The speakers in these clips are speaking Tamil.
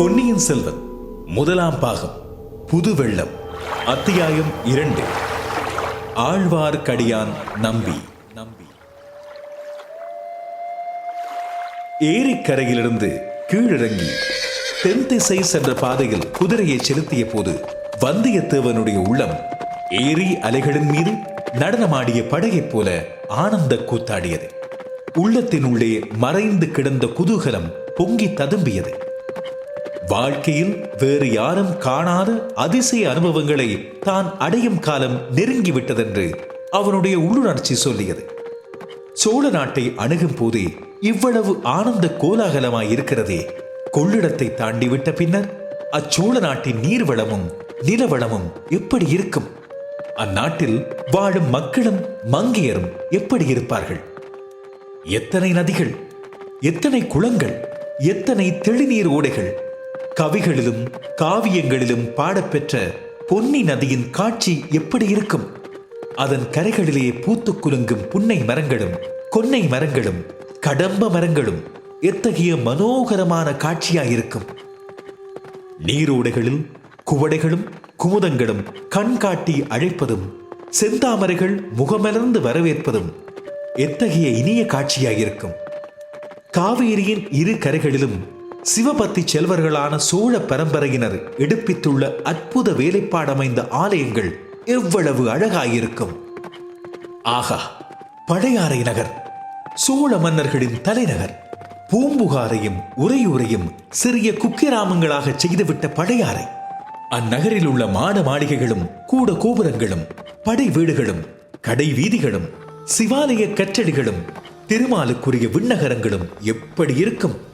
பொன்னியின் செல்வன் முதலாம் பாகம் புது வெள்ளம் அத்தியாயம் இரண்டு. ஆழ்வார்க்கடியான் நம்பி. நம்பி. ஏரிக்கரையிலிருந்து கீழிறங்கி தென் திசை சென்ற பாதையில் குதிரையை செலுத்திய போது வந்தியத்தேவனுடைய உள்ளம் ஏரி அலைகளின் மீது நடனமாடிய படகைப் போல ஆனந்த கூத்தாடியது. உள்ளத்தின் உள்ளே மறைந்து கிடந்த குதூகலம் பொங்கி ததும்பியது. வாழ்க்கையில் வேறு யாரும் காணாத அதிசய அனுபவங்களை தான் அடையும் காலம் நெருங்கிவிட்டதென்று அவனுடைய உள்ளுணர்ச்சி சொல்லியது. சோழ நாட்டை அணுகும் போதே இவ்வளவு ஆனந்த கோலாகலமாய் இருக்கிறதே. கொள்ளிடத்தை தாண்டிவிட்ட பின்னர் அச்சோழ நாட்டின் நீர்வளமும் நிலவளமும் எப்படி இருக்கும்? அந்நாட்டில் வாழும் மக்களும் மங்கையரும் எப்படி இருப்பார்கள்? எத்தனை நதிகள் எத்தனை குளங்கள் எத்தனை தெளிநீர் ஓடைகள் கவிகளிலும் காவியங்களிலும் பாடப்பெற்ற பொன்னி நதியின் காட்சி எப்படி இருக்கும்? அதன் கரைகளிலே பூத்து குலுங்கும் புன்னை மரங்களும் கொன்னை மரங்களும் கடம்ப மரங்களும் எத்தகைய மனோகரமான காட்சியாயிருக்கும்? நீரோடைகளில் குவடைகளும் குமுதங்களும் கண்காட்டி அழைப்பதும் செந்தாமரைகள் முகமலர்ந்து வரவேற்பதும் எத்தகைய இனிய காட்சியாயிருக்கும்? காவேரியின் இரு கரைகளிலும் சிவபக்தி செல்வர்களான சோழ பரம்பரையினர் எடுப்பித்துள்ள அற்புத வேலைப்பாடமைந்த ஆலயங்கள் எவ்வளவு அழகாயிருக்கும். ஆகா பழையாறை நகர் சோழ மன்னர்களின் தலைநகர் பூம்புகாரையும் உறையூரையும் சிறிய குக்கிராமங்களாக செய்துவிட்ட பழையாறை. அந்நகரில் உள்ள மாட மாளிகைகளும் கூட கோபுரங்களும் படை வீடுகளும் கடை வீதிகளும் சிவாலய கற்றடிகளும் திருமாலுக்குரிய விண்ணகரங்களும் எப்படி இருக்கும்?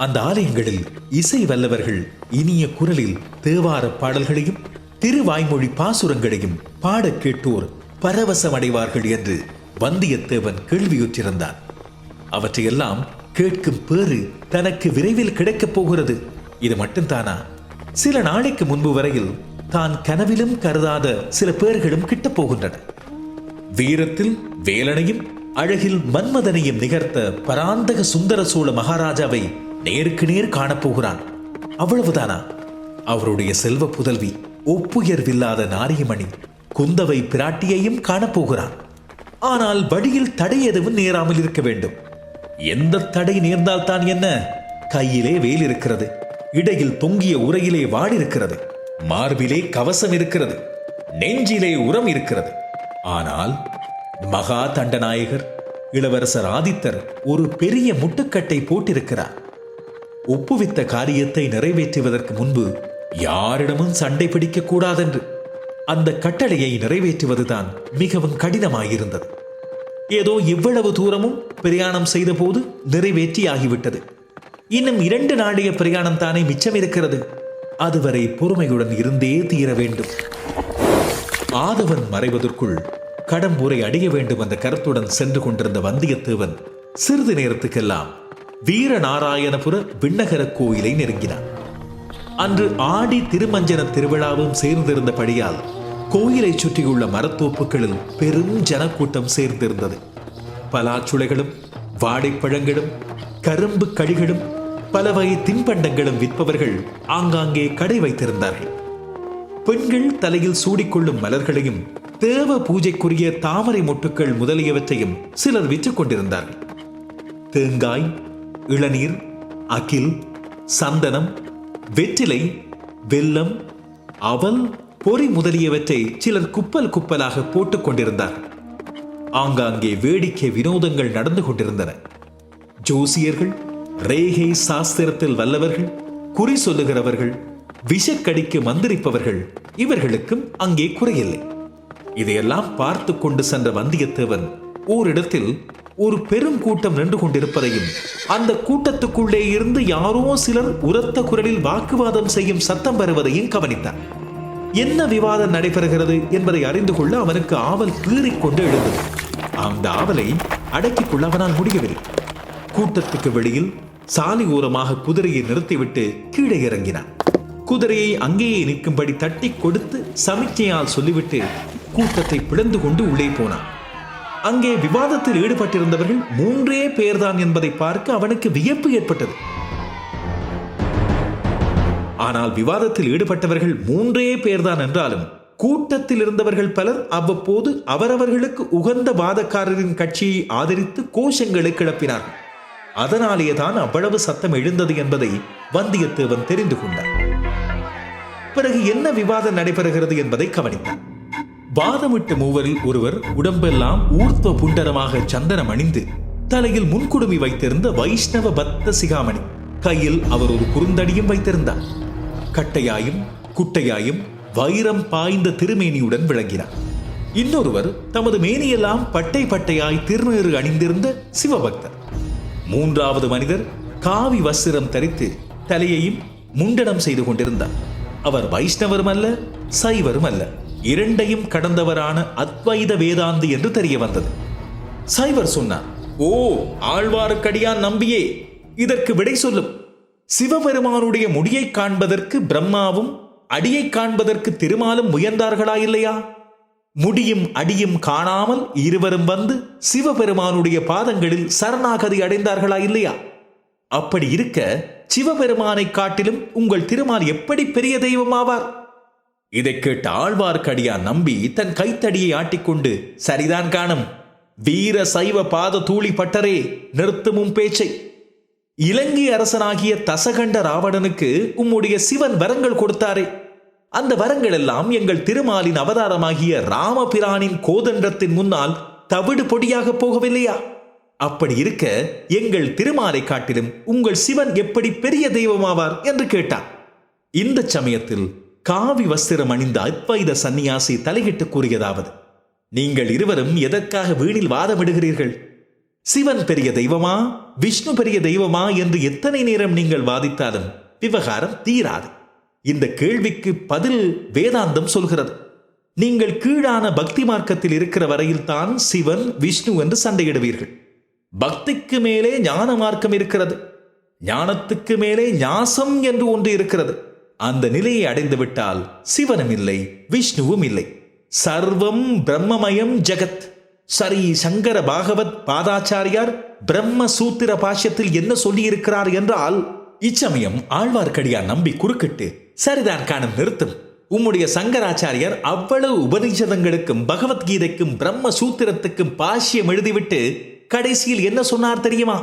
அந்த ஆலயங்களில் இசை வல்லவர்கள் இனிய குரலில் தேவார பாடல்களையும் திருவாய்மொழி பாசுரங்களையும் பாடக் கேட்டோர் பரவசமடைவார்கள் என்று வந்தியத்தேவன் கேள்வியுற்றிருந்தான். அவற்றையெல்லாம் கேட்கும் பேறு தனக்கு விரைவில் கிடைக்கப் போகிறது. இது மட்டும்தானா? சில நாளைக்கு முன்பு வரையில் தான் கனவிலும் கருதாத சில பேர்களும் கிட்டப் போகின்றன. வீரத்தில் வேலனையும் அழகில் மன்மதனையும் நிகர்த்த பராந்தக சுந்தர சோழ மகாராஜாவை நேருக்கு நேர் காணப்போகிறான். அவ்வளவுதானா? அவருடைய செல்வ புதல்வி ஒப்புயர்வில்லாத நாரியமணி குந்தவை பிராட்டியையும் காணப்போகிறான். ஆனால் வழியில் தடை எதுவும் நேராமல் இருக்க வேண்டும். எந்த தடை நேர்ந்தால் தான் என்ன? கையிலே வேல் இருக்கிறது இடையில் தொங்கிய உரையிலே வாள் இருக்கிறது மார்பிலே கவசம் இருக்கிறது நெஞ்சிலே உரம் இருக்கிறது. ஆனால் மகா தண்டநாயகர் இளவரசர் ஆதித்தர் ஒரு பெரிய முட்டுக்கட்டை போட்டிருக்கிறார். ஒப்புவித்த காரியத்தை நிறைவேற்றுவதற்கு முன்பு யாரிடமும் சண்டை பிடிக்க கூடாதென்று அந்த கட்டளையை நிறைவேற்றுவதுதான் மிகவும் கடினமாயிருந்தது. ஏதோ இவ்வளவு தூரமும் பிரயாணம் செய்தபோது நிறைவேற்றியாகிவிட்டது. இன்னும் இரண்டு நாளைய பிரயாணம் தானே மிச்சம் இருக்கிறது அதுவரை பொறுமையுடன் இருந்தே தீர வேண்டும். ஆதவன் மறைவதற்குள் கடம்பூரை அடைய வேண்டும் என்ற கருத்துடன் சென்று கொண்டிருந்த வந்தியத்தேவன் சிறிது நேரத்துக்கெல்லாம் வீரநாராயணபுர விண்ணகர கோயிலை நெருங்கினான் அன்று ஆடி திருமஞ்சன திருவிழாவும் சேர்ந்திருந்தபடியால் கோயிலை சுற்றியுள்ள மரத்தோப்புகளில் பெரும் ஜனக்கூட்டம் சேர்ந்திருந்தது. பலாச்சுளைகளும் வாடைப்பழங்களும் கரும்பு கழிகளும் பல வகை தின்பண்டங்களும் விற்பவர்கள் ஆங்காங்கே கடை வைத்திருந்தார்கள். பெண்கள் தலையில் சூடிக்கொள்ளும் மலர்களையும் தேவ பூஜைக்குரிய தாமரை மொட்டுக்கள் முதலியவற்றையும் சிலர் விற்றுக் கொண்டிருந்தார்கள். தேங்காய் இளநீர் அகில் சந்தனம் வெற்றிலை வெல்லம் அவல் பொறி முதலியவற்றை சிலர் குப்பல் குப்பலாக போட்டுக் கொண்டிருந்தார். ஆங்காங்கே வேடிக்கை வினோதங்கள் நடந்து கொண்டிருந்தன. ஜோசியர்கள் ரேகை சாஸ்திரத்தில் வல்லவர்கள் குறி சொல்லுகிறவர்கள் விஷக்கடிக்கு மந்திரிப்பவர்கள் இவர்களுக்கும் அங்கே குறையில்லை. இதையெல்லாம் பார்த்து கொண்டு சென்ற வந்தியத்தேவன் ஓரிடத்தில் ஒரு பெரும் கூட்டம் நின்று கொண்டிருப்பதையும் அந்த கூட்டத்துக்குள்ளே இருந்து யாரோ சிலர் உரத்த குரலில் வாக்குவாதம் செய்யும் சத்தம் வருவதையும் கவனித்தான் என்ன விவாதம் நடைபெறுகிறது என்பதை அறிந்து கொள்ள அவனுக்கு ஆவல் கீறிக்கொண்டு எழுந்தது. அந்த ஆவலை அடக்கிக் கொள்ள அவனால் முடியவில்லை. கூட்டத்துக்கு வெளியில் சாலை ஓரமாக குதிரையை நிறுத்திவிட்டு கீழே இறங்கினான். குதிரையை அங்கேயே நிற்கும்படி தட்டி கொடுத்து சமிக்ஞையால் சொல்லிவிட்டு கூட்டத்தை பிளந்து கொண்டு உள்ளே போனான். அங்கே விவாதத்தில் ஈடுபட்டிருந்தவர்கள் மூன்றே பேர்தான் என்பதை பார்க்க அவனுக்கு வியப்பு ஏற்பட்டது. ஆனால் விவாதத்தில் ஈடுபட்டவர்கள் மூன்றே பேர்தான் என்றாலும் கூட்டத்தில் இருந்தவர்கள் பலர் அவ்வப்போது அவரவர்களுக்கு உகந்த வாதக்காரரின் கட்சியை ஆதரித்து கோஷங்களை கிளப்பினார்கள். அதனாலேயே தான் அவ்வளவு சத்தம் எழுந்தது என்பதை வந்தியத்தேவன் தெரிந்து கொண்டார் பிறகு என்ன விவாதம் நடைபெறுகிறது என்பதை கவனித்தார் வாதமிட்ட மூவரில் ஒருவர் உடம்பெல்லாம் ஊர்த்வ புண்டரமாக சந்தனம் அணிந்து தலையில் முன்குடுமி வைத்திருந்த வைஷ்ணவ பத்த சிகாமணி கையில் அவர் ஒரு குறுந்தடியும் வைத்திருந்தார். கட்டையாயும் குட்டையாயும் வைரம் பாய்ந்த திருமேனியுடன் விளங்கினார். இன்னொருவர் தமது மேனியெல்லாம் பட்டை பட்டையாய் திருநீறு அணிந்திருந்த சிவபக்தர். மூன்றாவது மனிதர் காவி வஸ்திரம் தரித்து தலையையும் முண்டனம் செய்து கொண்டிருந்தார். அவர் வைஷ்ணவரும் அல்ல சைவரும் அல்ல இரண்டையும் கடந்தவரான அத்வைத வேதாந்தி என்று தெரிய வந்தது. சைவர் சொன்னார் ஓ ஆழ்வார்க்கடியான் நம்பியே இதற்கு விடை சொல்லும். சிவபெருமானுடைய முடியை காண்பதற்கு பிரம்மாவும் அடியை காண்பதற்கு திருமாலும் முயன்றார்களா இல்லையா முடியும் அடியும் காணாமல் இருவரும் வந்து சிவபெருமானுடைய பாதங்களில் சரணாகதி அடைந்தார்களா இல்லையா அப்படி இருக்க சிவபெருமானை காட்டிலும் உங்கள் திருமால் எப்படி பெரிய தெய்வமாவார்? இதை கேட்ட ஆழ்வார்க்கடியா நம்பி தன் கைத்தடியை ஆட்டிக்கொண்டு சரிதான் காணும். வீர சைவ பாத தூளி பட்டரே நிறுத்தமும் பேச்சை. இலங்கை அரசனாகிய தசகண்ட ராவணனுக்கு உம்முடைய சிவன் வரங்கள் கொடுத்தாரே. அந்த வரங்கள் எல்லாம் எங்கள் திருமாலின் அவதாரமாகிய ராமபிரானின் கோதண்டத்தின் முன்னால் தவிடு பொடியாக போகவில்லையா? அப்படி இருக்க எங்கள் திருமாலை காட்டிலும் உங்கள் சிவன் எப்படி பெரிய தெய்வமாவார்? என்று கேட்டார் இந்த சமயத்தில் காவி வஸ்திரம் அணிந்த அத்வைத சந்நியாசி தலையிட்டு கூறியதாவது. நீங்கள் இருவரும் எதற்காக வீணில் வாதமிடுகிறீர்கள்? சிவன் பெரிய தெய்வமா? விஷ்ணு பெரிய தெய்வமா? என்று எத்தனை நேரம் நீங்கள் வாதித்தாலும் விவகாரம் தீராது. இந்த கேள்விக்கு பதில் வேதாந்தம் சொல்கிறது. நீங்கள் கீழான பக்தி மார்க்கத்தில் இருக்கிற வரையில் தான் சிவன் விஷ்ணு என்று சண்டையிடுவீர்கள். பக்திக்கு மேலே ஞான மார்க்கம் இருக்கிறது. ஞானத்துக்கு மேலே ஞாசம் என்று ஒன்று இருக்கிறது. அந்த நிலையை அடைந்துவிட்டால் சிவனும் இல்லை விஷ்ணுவும் இல்லை சர்வம் பிரம்மமயம் ஜெகத். சரி சங்கர பாகவத் பாதாச்சாரியார் பிரம்ம சூத்திர பாஷ்யத்தில் என்ன சொல்லியிருக்கிறார் என்றால் இச்சமயம் ஆழ்வார்க்கடியார் நம்பி குறுக்கிட்டு சரிதான் காணும் நிறுத்தும். உம்முடைய சங்கராச்சாரியர் அவ்வளவு உபனிஷதங்களுக்கும் பகவத்கீதைக்கும் பிரம்ம சூத்திரத்துக்கும் பாஷ்யம் எழுதிவிட்டு கடைசியில் என்ன சொன்னார் தெரியுமா?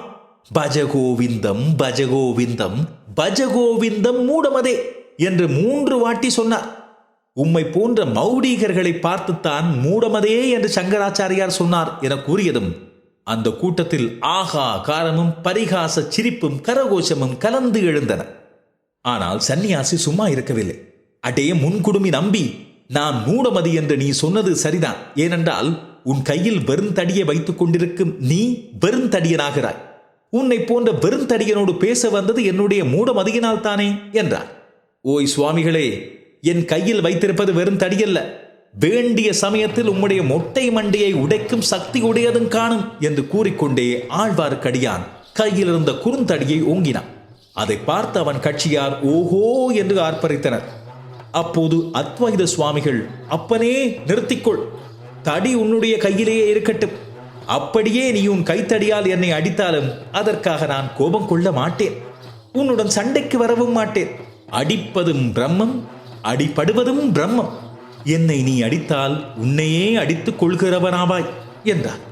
பஜகோவிந்தம் பஜகோவிந்தம் பஜகோவிந்தம் மூடமதே. என்று மூன்று வாட்டி சொன்னார். உம்மை போன்ற மௌடீகர்களை பார்த்துத்தான் மூடமதே என்று சங்கராச்சாரியார் சொன்னார் என கூறியதும் அந்த கூட்டத்தில் ஆகா காரமும் பரிகாச சிரிப்பும் கரகோஷமும் கலந்து எழுந்தன. ஆனால் சன்னியாசி சும்மா இருக்கவில்லை. அடே முன்குடுமி நம்பி நான் மூடமதி என்று நீ சொன்னது சரிதான். ஏனென்றால் உன் கையில் வெறுந்தடியை வைத்துக் கொண்டிருக்கும் நீ வெறுந்தடியனாகிறாய். உன்னை போன்ற வெறுந்தடியனோடு பேச வந்தது என்னுடைய மூடமதியினால் தானே என்றார். ஓய் சுவாமிகளே என் கையில் வைத்திருப்பது வெறும் தடியல்ல. வேண்டிய சமயத்தில் உம்முடைய மொட்டை மண்டையை உடைக்கும் சக்தி உடையதும் காணும் என்று கூறிக்கொண்டே ஆழ்வார்க்கடியான் கையில் இருந்த குறுந்தடியை ஓங்கினான். அதை பார்த்து அவன் கட்சியார் ஓஹோ என்று ஆர்ப்பரித்தனர். அப்போது அத்வைத சுவாமிகள் அப்பனே நிறுத்திக்கொள். தடி உன்னுடைய கையிலேயே இருக்கட்டும். அப்படியே நீ உன் கைத்தடியால் என்னை அடித்தாலும் அதற்காக நான் கோபம் கொள்ள மாட்டேன். உன்னுடன் சண்டைக்கு வரவும் மாட்டேன். அடிப்பதும் பிரம்மம் அடிபடுவதும் பிரம்மம். என்னை நீ அடித்தால் உன்னையே அடித்துக் கொள்கிறவனாவாய் என்றார்.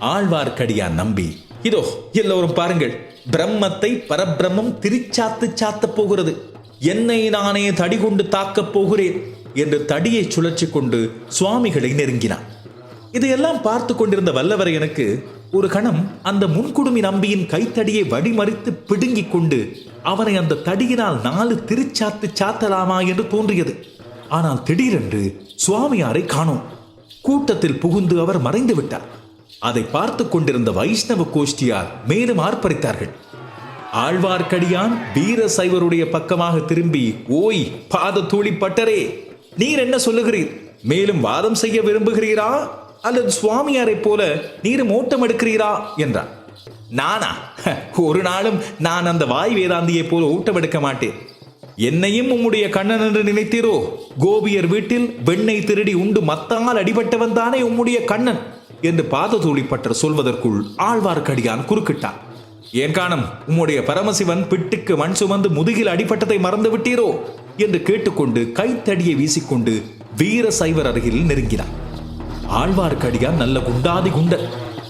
ஆழ்வார்க்கடியான் நம்பி இதோ எல்லோரும் பாருங்கள் பிரம்மத்தை பரபிரம்மம் திருச்சாத்து சாத்தப் போகிறது. என்னை நானே தடி கொண்டு தாக்கப் போகிறேன் என்று தடியை சுழற்சி கொண்டு சுவாமிகளை நெருங்கினான். இதையெல்லாம் பார்த்து கொண்டிருந்த வல்லவரையனுக்கு ஒரு கணம் அந்த முன்குடுமி நம்பியின் கைத்தடியை வடிமறித்து பிடுங்கிக் கொண்டு அவனை அந்த தடியினால் நாலு திருச்சாத்து சாத்தலாமா என்று தோன்றியது. ஆனால் திடீரென்று சுவாமியாரை காணோம். கூட்டத்தில் புகுந்து அவர் மறைந்து விட்டார். அதை பார்த்து கொண்டிருந்த வைஷ்ணவ கோஷ்டியார் மேலும் ஆர்ப்பரித்தார்கள். ஆழ்வார்க்கடியான் வீர சைவருடைய பக்கமாக திரும்பி ஓய் பாத தூளி பட்டரே நீர் என்ன சொல்லுகிறீர்? மேலும் வாதம் செய்ய விரும்புகிறீரா? அல்லது சுவாமியாரைப் போல நீரும் ஓட்டம் எடுக்கிறீரா? என்றார் நானா? ஒரு நாளும் நான் அந்த வாய் வேதாந்தியைப் போல ஊட்டம் எடுக்க மாட்டேன். என்னையும் உம்முடைய கண்ணன் என்று நினைத்தீரோ? கோபியர் வீட்டில் வெண்ணை திருடி உண்டு மத்தால் அடிபட்டவன் தானே உம்முடைய கண்ணன்? என்று பாததூளிப்பட்டர் சொல்வதற்குள் ஆழ்வார்க்கடியான் குறுக்கிட்டான். ஏன் காணும்? உம்முடைய பரமசிவன் பிட்டுக்கு மண் சுமந்து முதுகில் அடிபட்டதை மறந்து விட்டீரோ? என்று கேட்டுக்கொண்டு கைத்தடியை வீசிக்கொண்டு வீர சைவர் அருகில் நெருங்கினான். ஆழ்வார்க்கடியான் நல்ல குண்டாதி குண்டர்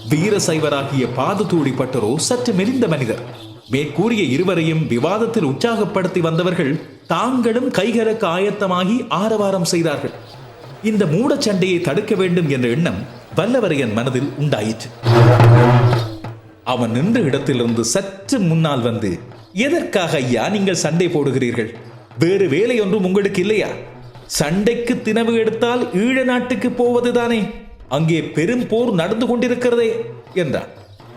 வீர சைவராகிய பாதத்தூடி பட்டரோ சற்று மெலிந்த மனிதர். மேற்கூறிய இருவரையும் விவாதத்தில் உற்சாகப்படுத்தி வந்தவர்கள் தாங்களும் கைகலக்க ஆயத்தமாகி ஆரவாரம் செய்தார்கள். இந்த மூடச் சண்டையை தடுக்க வேண்டும் என்ற எண்ணம் வல்லவரையன் மனதில் உண்டாயிற்று. அவன் நின்ற இடத்திலிருந்து சற்று முன்னால் வந்து எதற்காக ஐயா நீங்கள் சண்டை போடுகிறீர்கள்? வேறு வேலை ஒன்றும் உங்களுக்கு இல்லையா? சண்டைக்கு தினவு எடுத்தால் ஈழ நாட்டுக்கு போவதுதானே? அங்கே பெரும் போர் நடந்து கொண்டிருக்கிறதே என்றான்.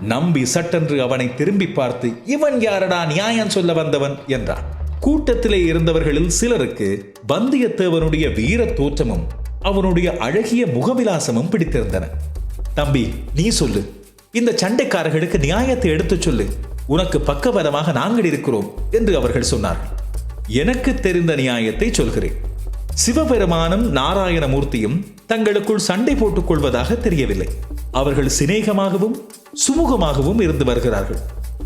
நம்பி சட்டென்று அவனை திரும்பி பார்த்து இவன் யாரடா நியாயம் சொல்ல வந்தவன்? என்றான். கூட்டத்திலே இருந்தவர்களில் சிலருக்கு வந்தியத்தேவனுடைய வீர தோற்றமும் அவனுடைய அழகிய முகவிலாசமும் பிடித்திருந்தன. தம்பி நீ சொல்லு. இந்த சண்டைக்காரர்களுக்கு நியாயத்தை எடுத்துச் சொல்லு. உனக்கு பக்கபலமாக நாங்கள் இருக்கிறோம் என்று அவர்கள் சொன்னார்கள். எனக்கு தெரிந்த நியாயத்தை சொல்கிறேன். சிவபெருமானும் நாராயணமூர்த்தியும் தங்களுக்குள் சண்டை போட்டுக் கொள்வதாக தெரியவில்லை. அவர்கள் சிநேகமாகவும் சுமூகமாகவும் இருந்து வருகிறார்கள்.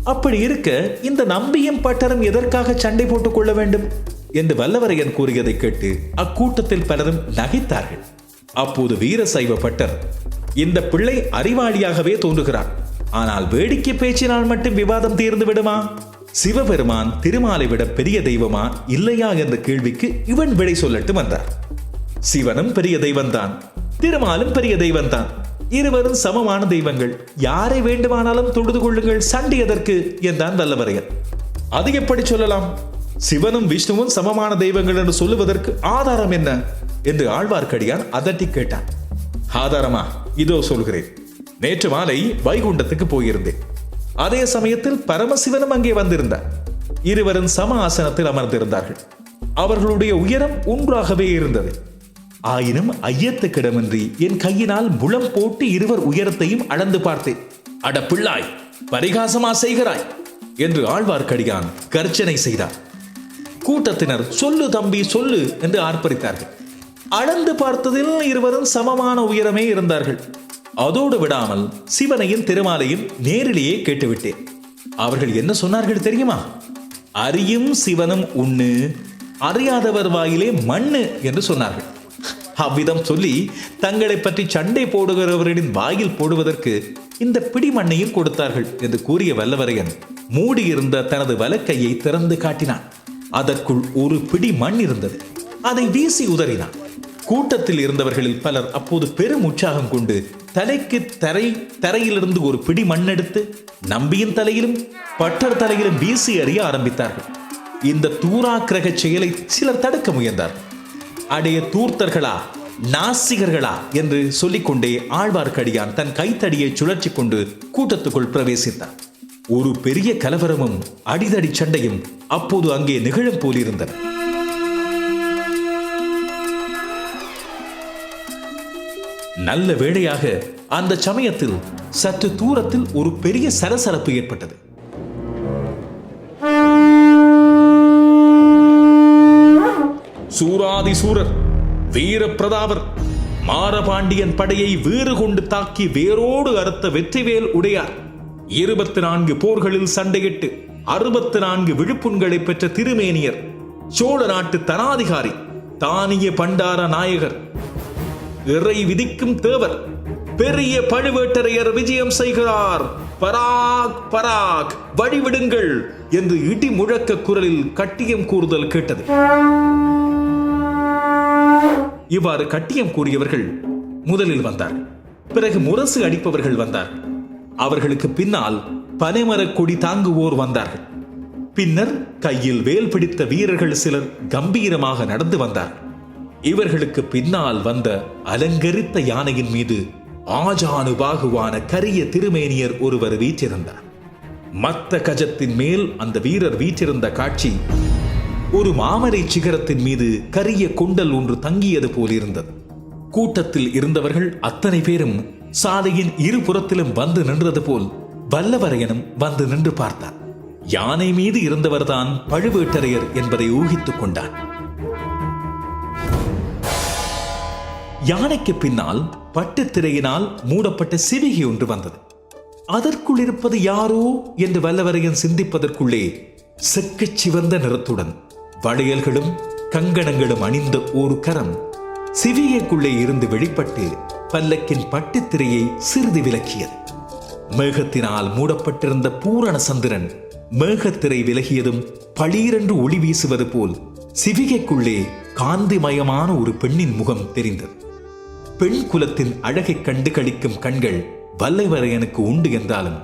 அப்படி இருக்க இந்த நம்பியும் பட்டரும் எதற்காக சண்டை போட்டுக் கொள்ள வேண்டும்? என்று வல்லவரையன் கூறியதை கேட்டு அக்கூட்டத்தில் பலரும் நகைத்தார்கள். அப்போது வீரசைவ பட்டர் இந்த பிள்ளை அறிவாளியாகவே தோன்றுகிறார் ஆனால் வேடிக்கை பேச்சினால் மட்டும் விவாதம் தீர்ந்து விடுமா? சிவபெருமான் திருமாலை விட பெரிய தெய்வமா இல்லையா என்ற கேள்விக்கு இவன் விடை சொல்லட்டு வந்தார். சிவனும் பெரிய தெய்வம்தான் திருமாலும் பெரிய தெய்வம்தான் இருவரும் சமமான தெய்வங்கள். யாரை வேண்டுமானாலும் தொழுது கொள்ளுங்கள். சண்டை எதற்கு? என்றான் வல்லவரையன். அது எப்படி சொல்லலாம்? சிவனும் விஷ்ணுவும் சமமான தெய்வங்கள் என்று சொல்லுவதற்கு ஆதாரம் என்ன? என்று ஆழ்வார்க்கடியான் அதட்டி கேட்டான். ஆதாரமா? இதோ சொல்கிறேன். நேற்று மாலை வைகுண்டத்துக்கு போயிருந்தேன். அதே சமயத்தில் பரமசிவனும் அங்கே வந்திருந்தார். இருவரும் சம ஆசனத்தில் அமர்ந்திருந்தார்கள். அவர்களுடைய உயரம் ஒன்றாகவே இருந்தது. ஆயினும் ஐயத்துக்கிடமின்றி என் கையினால் முழம் போட்டு இருவர் உயரத்தையும் அளந்து பார்த்தேன். அட பிள்ளாய் பரிகாசமா செய்கிறாய் என்று ஆழ்வார்க்கடியான் கர்ச்சனை செய்தார். கூட்டத்தினர் சொல்லு தம்பி சொல்லு என்று ஆர்ப்பரித்தார்கள். அளந்து பார்த்ததில் இருவரும் சமமான உயரமே இருந்தார்கள். அதோடு விடாமல் சிவனையும் திருமாலையும் நேரிலேயே கேட்டுவிட்டேன். அவர்கள் என்ன சொன்னார்கள் தெரியுமா? அறியும் சிவனும் உண்ணு அறியாதவர் வாயிலே மண்ணு என்று சொன்னார்கள். அவ்விதம் சொல்லி தங்களை பற்றி சண்டை போடுகிறவர்களின் வாயில் போடுவதற்கு இந்த பிடி மண்ணையும் கொடுத்தார்கள் என்று கூறிய வல்லவரையன் மூடியிருந்த தனது வலக்கையை திறந்து காட்டினான். அதற்குள் ஒரு பிடி மண் இருந்தது. அதை வீசி உதறினான். கூட்டத்தில் இருந்தவர்களில் பலர் அப்போது பெரும் உற்சாகம் கொண்டு தலைக்கு தரை தரையிலிருந்து ஒரு பிடி மண்ணெடுத்து நம்பியின் தலையிலும் பட்டர் தலையிலும் வீசி எறிய ஆரம்பித்தார்கள். இந்த தூராக்கிரக செயலை சிலர் தடுக்க முயன்றார். அடைய தூர்த்தர்களா நாசிகர்களா என்று சொல்லிக்கொண்டே ஆழ்வார்க்கடியான் தன் கைத்தடியை சுழற்சி கொண்டு கூட்டத்துக்குள் பிரவேசித்தார். ஒரு பெரிய கலவரமும் அடிதடி சண்டையும் அப்போது அங்கே நிகழும் போலிருந்தன. நல்ல வேளையாக அந்த சமயத்தில் சற்று தூரத்தில் ஒரு பெரிய சரசரப்பு ஏற்பட்டது. சூராதி சூரர் வீர பிரதாபர் மாரபாண்டியன் படையை வேறு கொண்டு தாக்கி வேரோடு அறுத்த வெற்றிவேல் உடையார். இருபத்தி நான்கு போர்களில் சண்டையிட்டு அறுபத்தி நான்கு விழுப்புண்களை பெற்ற திருமேனியர் சோழ நாட்டு தனாதிகாரி தானிய பண்டார நாயகர் இறை விதிக்கும் தேவர் பெரிய பழுவேட்டரையர் விஜயம் செய்கிறார். பராக் பராக் வழிவிடுங்கள் என்று இடி முழக்க குரலில் கட்டியம் கூறுதல் கேட்டது. இவ்வாறு கட்டியம் கூறியவர்கள் முதலில் வந்தார். பிறகு முரசு அடிப்பவர்கள் வந்தார். அவர்களுக்கு பின்னால் பனைமரக் கொடி தாங்குவோர் வந்தார்கள். பின்னர் கையில் வேல் பிடித்த வீரர்கள் சிலர் கம்பீரமாக நடந்து வந்தார்கள். இவர்களுக்கு பின்னால் வந்த அலங்கரித்த யானையின் மீது ஆஜானுபாகுவான கரிய திருமேனியர் ஒருவர் வீற்றிருந்தார். மத்த கஜத்தின் மேல் அந்த வீரர் வீற்றிருந்த காட்சி ஒரு மாமரை சிகரத்தின் மீது கரிய குண்டல் ஒன்று தங்கியது போலிருந்தது. கூட்டத்தில் இருந்தவர்கள் அத்தனை பேரும் சாலையின் இருபுறத்திலும் வந்து நின்றது போல் வல்லவரையனும் வந்து நின்று பார்த்தார். யானை மீது இருந்தவர்தான் பழுவேட்டரையர் என்பதை ஊகித்துக் கொண்டான். யானைக்கு பின்னால் பட்டுத் திரையினால் மூடப்பட்ட சிவிகி ஒன்று வந்தது. அதற்குள் இருப்பது யாரோ என்று வல்லவரையன் சிந்திப்பதற்குள்ளே செக்கச் சிவந்த நிறத்துடன் வளையல்களும் கங்கணங்களும் அணிந்த ஒரு கரம் சிவிகைக்குள்ளே இருந்து வெளிப்பட்டு பல்லக்கின் பட்டுத்திரையை சிறிது விலக்கியது. மேகத்தினால் மூடப்பட்டிருந்த பூரண சந்திரன் மேகத்திரை விலகியதும் பளீரென்று ஒளி வீசுவது போல் சிவிகைக்குள்ளே காந்திமயமான ஒரு பெண்ணின் முகம் தெரிந்தது. பெண் குலத்தின் அழகைக் கண்டு கழிக்கும் கண்கள் வல்லைவரையனுக்கு உண்டு என்றாலும்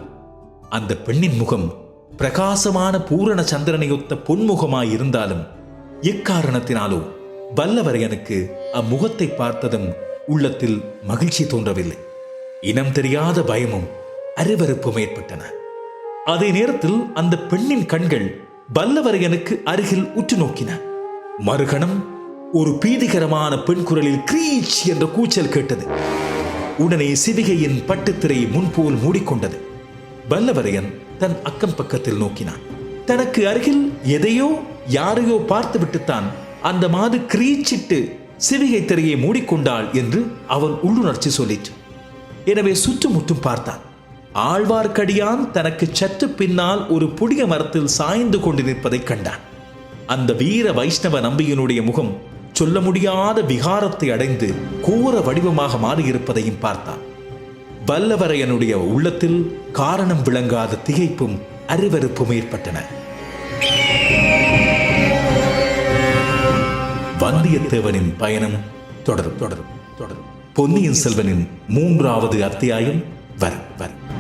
அந்த பெண்ணின் முகம் பிரகாசமான பூரண சந்திரனையொத்த பொன்முகமாய் இருந்தாலும் எக்காரணத்தினாலோ வல்லவரையனுக்கு அம்முகத்தை பார்த்ததும் உள்ளத்தில் மகிழ்ச்சி தோன்றவில்லை. இனம் தெரியாத பயமும் அருவருப்பும் ஏற்பட்டன அதே நேரத்தில் அந்த பெண்ணின் கண்கள் வல்லவரையனுக்கு அருகில் உற்று நோக்கின. மறுகணம் ஒரு பீதிகரமான பெண் குரலில் கிரீச் என்ற கூச்சல் கேட்டது. உடனே சிவிகையின் பட்டுத்திரை முன்போல் மூடிக்கொண்டது. வல்லவரையன் தன் அக்கம் பக்கத்தில் நோக்கினான். தனக்கு அருகில் எதையோ யாரையோ பார்த்துவிட்டுத்தான் அந்த மாது கிரீச்சிட்டு சிவிகை திரையை மூடிக்கொண்டாள் என்று அவன் உள்ளுணர்ச்சி சொல்லிற்று. எனவே சுற்றுமுற்றும் பார்த்தான். ஆழ்வார்க்கடியான் தனக்கு சற்று பின்னால் ஒரு புடிய மரத்தில் சாய்ந்து கொண்டு நிற்பதைக் கண்டான். அந்த வீர வைஷ்ணவ நம்பியினுடைய முகம் சொல்ல முடியாத விகாரத்தை அடைந்து கோர வடிவமாக மாறியிருப்பதையும் பார்த்தான் வல்லவரையனுடைய உள்ளத்தில் காரணம் விளங்காத திகைப்பும் அருவருப்பும் ஏற்பட்டன. வந்தியத்தேவனின் பயணம் தொடரும் தொடரும் தொடரும். பொன்னியின் செல்வனின் மூன்றாவது அத்தியாயம் வரும் வரும்.